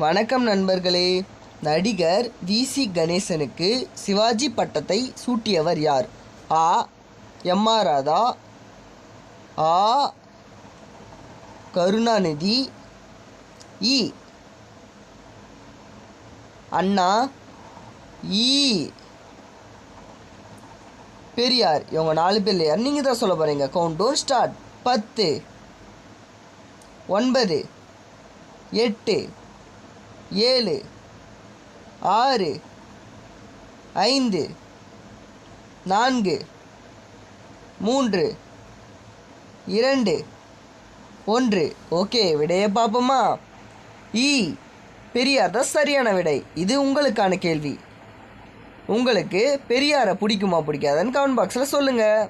வணக்கம் நண்பர்களே. நடிகர் வி. சி. கணேசனுக்கு சிவாஜி பட்டத்தை சூட்டியவர் யார்? ஆ. எம். ஆர். ராதா. ஆ. கருணாநிதி. இ. அண்ணா. இ. பெரியார். இவங்க நாலு பேர் யார்? நீங்கள் தான் சொல்ல போகிறீங்க கவுண்ட் டோன் ஸ்டார்ட் பத்து ஒன்பது எட்டு ஏழு ஆறு ஐந்து நான்கு மூன்று இரண்டு ஒன்று. ஓகே விடையை பார்ப்போமா? இ பெரியார் தான் சரியான விடை. இது உங்களுக்கான கேள்வி. உங்களுக்கு பெரியாரை பிடிக்குமா பிடிக்காதான்னு கமெண்ட் பாக்ஸில் சொல்லுங்கள்